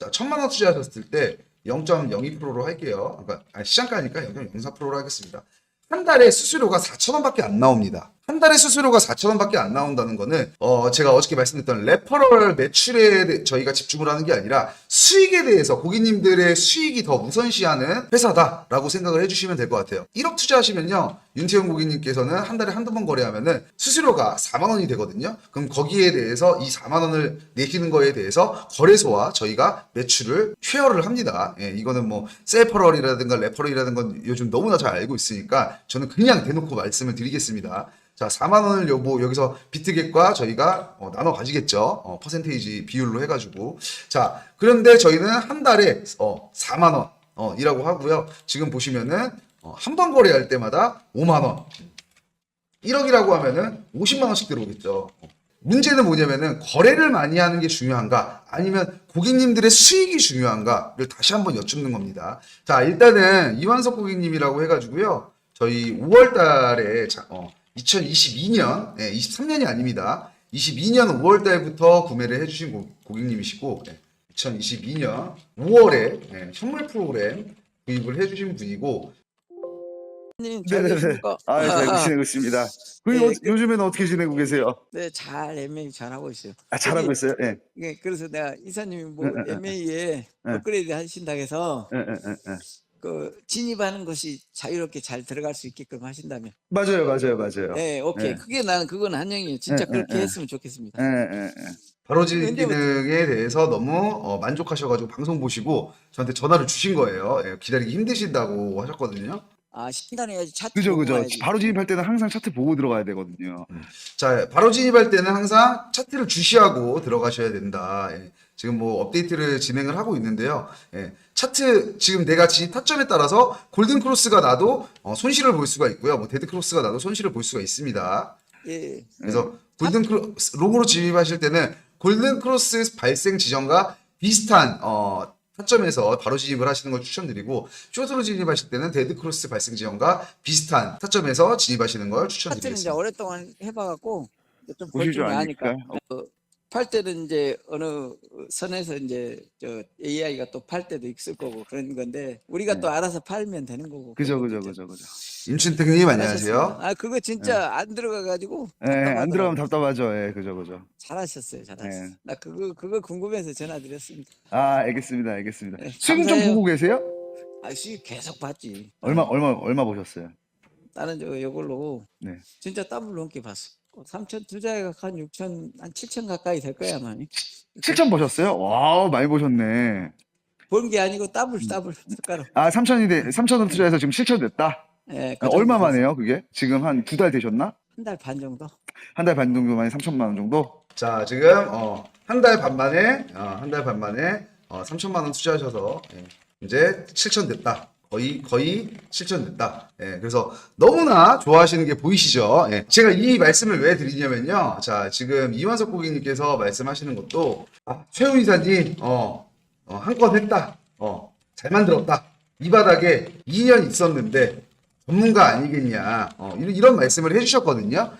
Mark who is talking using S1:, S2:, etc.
S1: 자, 천만 원 투자하셨을 때 0.02%로 할게요. 그러니까 시장가니까 0.04%로 하겠습니다. 한 달에 수수료가 4천 원밖에 안 나옵니다. 한 달에 수수료가 4천 원밖에 안 나온다는 거는 어 제가 어저께 말씀드렸던 레퍼럴 매출에 대- 저희가 집중을 하는 게 아니라 수익에 대해서 고객님들의 수익이 더 우선시하는 회사다라고 생각을 해주시면 될 것 같아요. 1억 투자하시면요 윤태영 고객님께서는 한 달에 한두 번 거래하면은 수수료가 4만 원이 되거든요. 그럼 거기에 대해서 이 4만 원을 내시는 거에 대해서 거래소와 저희가 매출을 쉐어를 합니다. 예, 이거는 뭐 셀퍼럴이라든가 레퍼럴이라든가 요즘 너무나 잘 알고 있으니까 저는 그냥 대놓고 말씀을 드리겠습니다. 자, 4만 원을 요, 뭐 여기서 비트겟과 저희가 어, 나눠 가지겠죠. 어, 퍼센테이지 비율로 해가지고. 자, 그런데 저희는 한 달에 어, 4만 원 어, 이라고 하고요. 지금 보시면은 어, 한번 거래할 때마다 5만 원. 1억이라고 하면은 50만 원씩 들어오겠죠. 문제는 뭐냐면은 거래를 많이 하는 게 중요한가 아니면 고객님들의 수익이 중요한가를 다시 한번 여쭙는 겁니다. 자 일단은 이완석 고객님이라고 해가지고요 저희 5월 달에 자, 어, 2022년 예, 23년이 아닙니다. 22년 5월 달부터 구매를 해주신 고, 고객님이시고 예, 2022년 5월에 예, 선물 프로그램 구입을 해주신 분이고
S2: 님, 잘
S3: 네네네.
S2: 계십니까?
S3: 아, 잘 지내고 있습니다. 그
S2: 네,
S3: 요, 요즘에는 어떻게 지내고 계세요?
S2: 네, 잘 MA 잘하고 있어요.
S3: 아, 잘하고
S2: 여기-
S3: 있어요. 예.
S2: 예, 그래서 내가 이사님이 뭐
S3: 응, 응, 응,
S2: MA에
S3: 응.
S2: 업그레이드 하신다 해서
S3: 예, 예, 예, 예.
S2: 그 진입하는 것이 자유롭게 잘 들어갈 수 있게끔 하신다면.
S3: 맞아요, 맞아요, 맞아요.
S2: 네, 오케이.
S3: 예.
S2: 그게 나는 그건 한영이에요. 진짜
S3: 응, 응,
S2: 그렇게
S3: 응.
S2: 했으면 좋겠습니다.
S3: 예, 예, 예.
S1: 바로 진입
S2: 근데 뭐-
S1: 기능에 대해서 너무 어, 만족하셔가지고 방송 보시고 저한테 전화를 주신 거예요. 예, 기다리기 힘드신다고 하셨거든요.
S2: 아, 신단해야지 차트
S3: 그죠,
S2: 보고
S3: 그죠.
S2: 가야지.
S3: 바로 진입할 때는 항상 차트 보고 들어가야 되거든요.
S1: 자, 바로 진입할 때는 항상 차트를 주시하고 들어가셔야 된다. 예, 지금 뭐 업데이트를 진행을 하고 있는데요. 예, 차트 지금 내가 진입 타점에 따라서 골든 크로스가 나도 어, 손실을 볼 수가 있고요. 뭐 데드 크로스가 나도 손실을 볼 수가 있습니다.
S2: 예.
S1: 그래서 골든 크로스 로고로 진입하실 때는 골든 크로스 발생 지점과 비슷한 어, 타점에서 바로 진입을 하시는 걸 추천드리고 쇼트로 진입하실 때는 데드 크로스 발생 지점과 비슷한 타점에서 진입하시는 걸 추천드리겠습니다.
S2: 오랫동안 해봐갖고 좀
S3: 보실 줄
S2: 아니까.
S3: 아니까.
S2: 어, 팔 때는 이제 어느 선에서 이제 저 AI가 또 팔 때도 있을 거고 그런 건데 우리가
S3: 네.
S2: 또 알아서 팔면 되는 거고.
S3: 그죠, 그죠. 그죠, 그죠.
S1: 임춘택님 안녕하세요.
S2: 아 그거 진짜 안 들어가 가지고
S3: 예, 안
S2: 답답하더라고요.
S3: 들어가면 답답하죠. 예, 그죠, 그죠.
S2: 잘하셨어요, 잘하셨어요.
S3: 네.
S2: 나 그거 그거 궁금해서 전화드렸습니다.
S3: 아, 알겠습니다, 알겠습니다.
S2: 네,
S3: 수익 좀. 보고 계세요?
S2: 아 수익 계속 받지.
S3: 얼마, 얼마, 얼마 보셨어요?
S2: 나는 저 이걸로
S3: 네.
S2: 진짜 더블 넘게 봤어. 3천 투자해가 한 6천 한 7천 가까이 될 거야 아마.
S3: 7천 보셨어요? 와우, 많이 보셨네.
S2: 본 게 아니고
S3: 음.
S2: 더블 더블 숟가락.
S3: 아, 3천이 돼, 3천 원 투자해서 지금 7천 됐다?
S2: 예,
S3: 아, 얼마 만에요, 그게? 지금 한 두 달 되셨나?
S2: 한 달 반 정도.
S3: 한 달 반 정도 만에 3천만 원 정도?
S1: 자, 지금 어, 한 달 반 만에 어, 한 달 반 만에 어, 3천만 원 투자하셔서 예, 이제 7천 됐다. 거의 거의 7천 됐다. 예, 그래서 너무나 좋아하시는 게 보이시죠? 예, 제가 이 말씀을 왜 드리냐면요. 자, 지금 이완석 고객님께서 말씀하시는 것도 아, 최우 이사님 어, 어, 한 건 했다. 어, 잘 만들었다. 이 바닥에 2년 있었는데 전문가 아니겠냐. 어, 이런, 이런 말씀을 해주셨거든요.